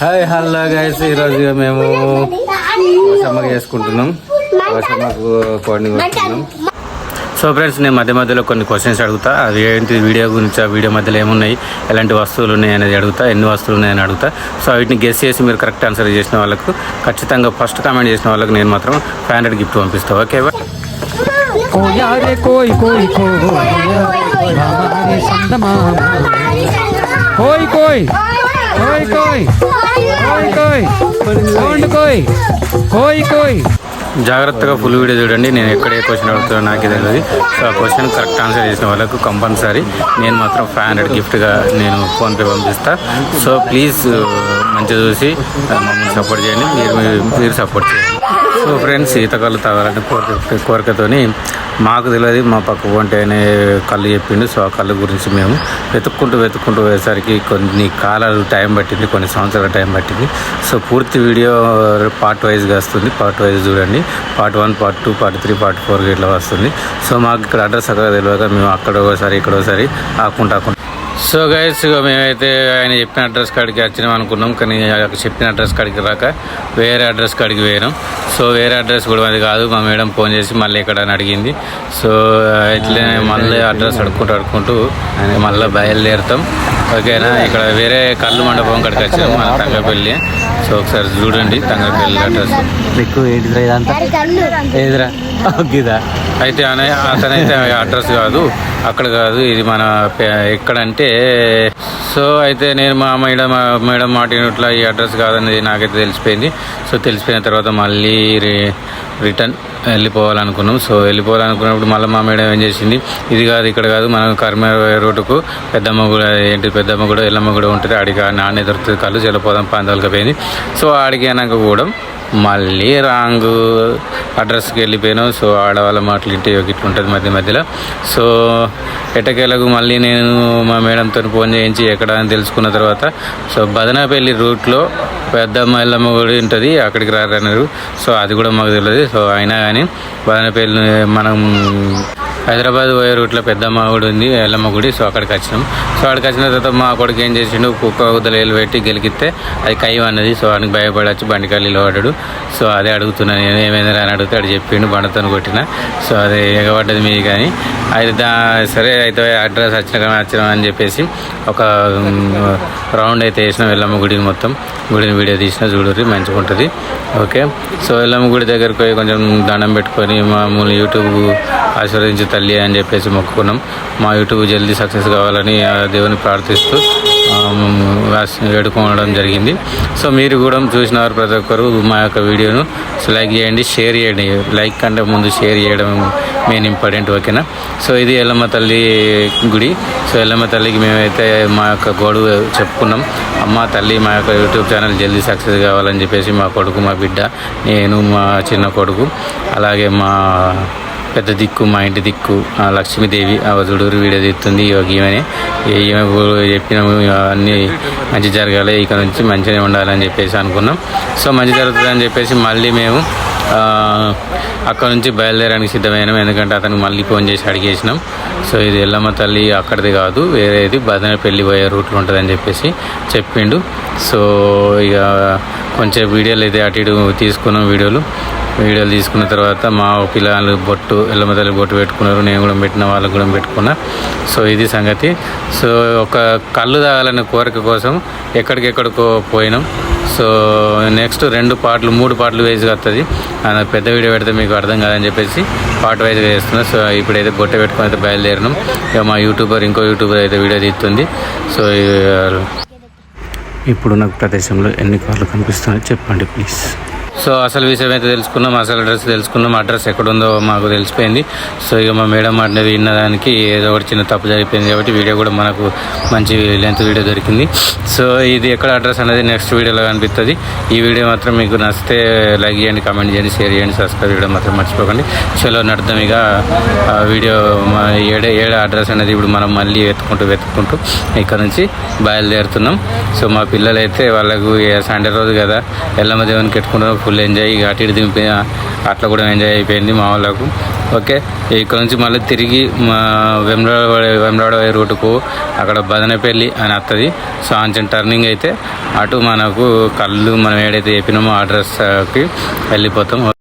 Hi. Hello guys ఈరోజు మేము పోషమ్మకి చేసుకుంటున్నాం. కోడిని సో ఫ్రెండ్స్ నేను మధ్య మధ్యలో కొన్ని క్వశ్చన్స్ అడుగుతా. అవి ఏంటి? వీడియో గురించి ఆ వీడియో మధ్యలో ఏమున్నాయి? ఎలాంటి వస్తువులు ఉన్నాయి అనేది అడుగుతా. ఎన్ని వస్తువులు ఉన్నాయని అడుగుతా. సో వీటిని గెస్ చేసి మీరు కరెక్ట్ ఆన్సర్ చేసిన వాళ్ళకు ఖచ్చితంగా ఫస్ట్ కామెంట్ చేసిన వాళ్ళకి నేను మాత్రం ఫైవ్ హండ్రెడ్ గిఫ్ట్ పంపిస్తాను ఓకే కోయా రే కోయ్ కోయ్. కోయ్ హమారే కోయ్ కోయ్. కోయ్ కోయ్. కోయ్ కోయ్. సౌండ్ కోయ్. కోయ్ కోయ్. జాగ్రత్తగా ఫుల్ వీడియో చూడండి. నేను ఎక్కడ ఏ క్వశ్చన్ నాకు ఇది తెలియదు సో ఆ క్వశ్చన్ కరెక్ట్ ఆన్సర్ చేసిన వాళ్ళకు కంపల్సరీ నేను మాత్రం ఫైవ్ హండ్రెడ్ గిఫ్ట్గా నేను ఫోన్పే పంపిస్తా. సో ప్లీజ్ మంచిగా చూసి మమ్మల్ని సపోర్ట్ చేయండి. మీరు మీరు సపోర్ట్ చేయండి. సో ఫ్రెండ్స్ ఈత కళ్ళు తాగాలని కోరిక కోరికతోని మాకు తెలియదు మా పక్క వంటి అనే కళ్ళు చెప్పిండు. సో ఆ కళ్ళు గురించి మేము వెతుక్కుంటూ వెతుక్కుంటూ పోయేసరికి కొన్ని కాలాలు టైం పట్టింది కొన్ని సంవత్సరాల టైం పట్టింది. సో పూర్తి వీడియో పార్ట్ వైజ్గా వస్తుంది పార్ట్ వైజ్ చూడండి. Part one part two part three part four ఇట్లా వస్తుంది. సో మాకు ఇక్కడ అడ్రస్ అక్కడ తెలియక మేము అక్కడ ఒకసారి ఇక్కడ ఒకసారి ఆకుంటా ఆకుంటా సో గైస్ ఇక మేమైతే ఆయన చెప్పిన అడ్రస్ కాడికి వచ్చినాం అనుకున్నాం కానీ ఆయన చెప్పిన అడ్రస్ కాడికి రాక వేరే అడ్రస్ కాడికి పోయినాం. సో వేరే అడ్రస్ కూడా అది కాదు మా మేడం ఫోన్ చేసి మళ్ళీ ఇక్కడ అని అడిగింది. సో ఇట్లే మళ్ళీ అడ్రస్ అడుక్కుంటూ అడుక్కుంటూ మళ్ళీ బయలుదేరుతాం. ఓకేనా? ఇక్కడ వేరే కళ్ళు మండపం కాడికి వచ్చినాం మన తంగపల్లి. సో ఒకసారి చూడండి తంగపల్లి అడ్రస్. మీకు ఏంటిదా ఇదంతా? ఏదిరా? ఇదా. అయితే అనే అతనైతే అడ్రస్ కాదు అక్కడ కాదు ఇది మన ఎక్కడంటే సో అయితే నేను మా మేడం మేడం మాటినట్ల ఈ అడ్రస్ కాదనేది నాకైతే తెలిసిపోయింది. సో తెలిసిపోయిన తర్వాత మళ్ళీ రి రిటర్న్ వెళ్ళిపోవాలనుకున్నాం. సో వెళ్ళిపోవాలనుకున్నప్పుడు మళ్ళీ మా మేడం ఏం చేసింది ఇది కాదు ఇక్కడ కాదు మనం కర్మ రోడ్డుకు పెద్దమ్మ కూడా ఏంటి పెద్దమ్మ కూడా ఎల్లమ్మ కూడా ఉంటుంది ఆడికి నాన్న దొరుకుతుంది కళ్ళు చెల్లిపోదాం పందాలకు పోయింది. సో ఆడికి అయినాక కూడా మళ్ళీ రాంగ్ అడ్రస్కి వెళ్ళిపోయాను. సో ఆడవాళ్ళ మాటలు ఇంటి ఇట్లా ఉంటుంది మధ్య మధ్యలో. సో ఎటకేలకు మళ్ళీ నేను మా మేడంతో ఫోన్ చేయించి ఎక్కడ అని తెలుసుకున్న తర్వాత సో బదనాపల్లి రూట్లో పెద్దమ్మ ఎల్లమ్మ గుడి ఉంటుంది అక్కడికి రారన్నారు. సో అది కూడా మాకు తెలియదు. సో అయినా కానీ బదనపల్లి మనం హైదరాబాద్ పోయే రూట్లో పెద్దమ్మ గుడి ఉంది ఎల్లమ్మ గుడి. సో అక్కడికి వచ్చినాం. సో అక్కడికి వచ్చిన తర్వాత మా కొడుకు ఏం చేసిండు కుక్క కుదలేలు పెట్టి గెలికితే అది కయ్యం అన్నది. సో ఆయనకి భయపడచ్చు వచ్చి బండికాయలు పడ్డాడు సో అదే అడుగుతున్నాను నేను ఏమైంది అని అడిగితే అడు చెప్పిండు బండతో కొట్టిన. సో అది ఎగబడ్డది మీది కానీ. అది దా సరే అయితే అడ్రస్ వచ్చిన కానీ అని చెప్పేసి ఒక రౌండ్ అయితే వేసినాం ఎల్లమ్మ గుడిని మొత్తం. గుడిని వీడియో తీసిన చూడరి మంచిగా ఉంటుంది ఓకే? సో ఎల్లమ్మ గుడి దగ్గరికి పోయి కొంచెం దండం పెట్టుకొని మామూలు యూట్యూబ్ ఆశీర్వదించి తల్లి అని చెప్పేసి మొక్కుకున్నాం. మా యూట్యూబ్ జల్దీ సక్సెస్ కావాలని ఆ దేవుని ప్రార్థిస్తూ వేడుకోవడం జరిగింది. సో మీరు కూడా చూసినారు ప్రతి ఒక్కరు మా యొక్క వీడియోను. సో లైక్ చేయండి షేర్ చేయండి. లైక్ కంటే ముందు షేర్ చేయడం మెయిన్ ఇంపార్టెంట్ ఓకేనా? సో ఇది ఎల్లమ్మ తల్లి గుడి. సో ఎల్లమ్మ తల్లికి మేమైతే మా యొక్క గొడవ చెప్పుకున్నాం. అమ్మ తల్లి మా యొక్క యూట్యూబ్ ఛానల్ జల్దీ సక్సెస్ కావాలని చెప్పేసి మా కొడుకు మా బిడ్డ నేను మా చిన్న కొడుకు అలాగే మా పెద్ద దిక్కు మా ఇంటి దిక్కు ఆ లక్ష్మీదేవి ఆ చూడూరు వీడియో తీస్తుంది ఇవాళ ఈమె చెప్పిన అన్ని మంచి జరగాలి ఇక నుంచి మంచిగా ఉండాలని చెప్పేసి అనుకున్నాం. సో మంచి జరుగుతుందని చెప్పేసి మళ్ళీ మేము అక్కడ నుంచి బయలుదేరడానికి సిద్ధమైనాం. ఎందుకంటే అతనికి మళ్ళీ ఫోన్ చేసి అడిగేసినాం. సో ఇది ఎల్లమ్మ తల్లి అక్కడిది కాదు వేరేది బదన పెళ్ళి పోయే రూట్లో ఉంటుందని చెప్పేసి చెప్పిండు. సో ఇక కొంచెం వీడియోలు అయితే అటు ఇటు తీసుకున్నాం వీడియోలు. వీడియోలు తీసుకున్న తర్వాత మా పిల్లలు బొట్టు ఎల్లమ్మ తల్లి బొట్టు పెట్టుకున్నారు. నేను కూడా పెట్టిన వాళ్ళకు కూడా పెట్టుకున్నా. సో ఇది సంగతి. సో ఒక కళ్ళు తాగాలనే కోరిక కోసం ఎక్కడికెక్కడికో పోయినాం. సో నెక్స్ట్ రెండు పాటలు మూడు పాటలు వేసుగా వస్తుంది ఆ పెద్ద వీడియో పెడితే మీకు అర్థం కాదని చెప్పేసి పాట వైజ్గా చేస్తున్నాం సో ఇప్పుడైతే బొట్ట పెట్టుకుని అయితే బయలుదేరినాం. ఇక మా యూట్యూబర్ ఇంకో యూట్యూబర్ అయితే వీడియో తీస్తుంది. సో ఇప్పుడు నాకు ప్రదేశంలో ఎన్ని కార్లు కనిపిస్తున్నాయో చెప్పండి ప్లీజ్. సో అసలు విషయం అయితే తెలుసుకున్నాం అసలు అడ్రస్ తెలుసుకున్నాం అడ్రస్ ఎక్కడుందో మాకు తెలిసిపోయింది. సో ఇక మా మేడం అంటే విన్నదానికి ఏదో ఒకటి చిన్న తప్పు జరిగిపోయింది కాబట్టి వీడియో కూడా మనకు మంచి లెంత్ వీడియో దొరికింది. సో ఇది ఎక్కడ అడ్రస్ అనేది నెక్స్ట్ వీడియోలో కనిపిస్తుంది. ఈ వీడియో మాత్రం మీకు నచ్చితే లైక్ చేయండి కామెంట్ చేయండి షేర్ చేయండి సబ్స్క్రైబ్ చేయడం మాత్రం మర్చిపోకండి. చలో నడతాం ఇక. ఆ వీడియో మా ఏడే ఏడే అడ్రస్ అనేది ఇప్పుడు మనం మళ్ళీ వెతుకుంటూ వెతుక్కుంటూ ఇక్కడ నుంచి బయలుదేరుతున్నాం. సో మా పిల్లలైతే వాళ్ళకు సండే రోజు కదా ఎల్లమ్మ దేవునికి పెట్టుకుంటున్నాం ఫుల్ ఎంజాయ్ ఇక అటు ఇటు దింపి అట్లా కూడా ఎంజాయ్ అయిపోయింది మా వాళ్ళకు. ఓకే ఇక్కడ నుంచి మళ్ళీ తిరిగి మా వెమ్లాడ వెమ్లాడ రూటుకు అక్కడ బదనపల్లి అని వస్తుంది సో అంచిన టర్నింగ్ అయితే అటు మనకు కళ్ళు మనం ఏడైతే చెప్పినామో ఆ అడ్రస్కి వెళ్ళిపోతాం.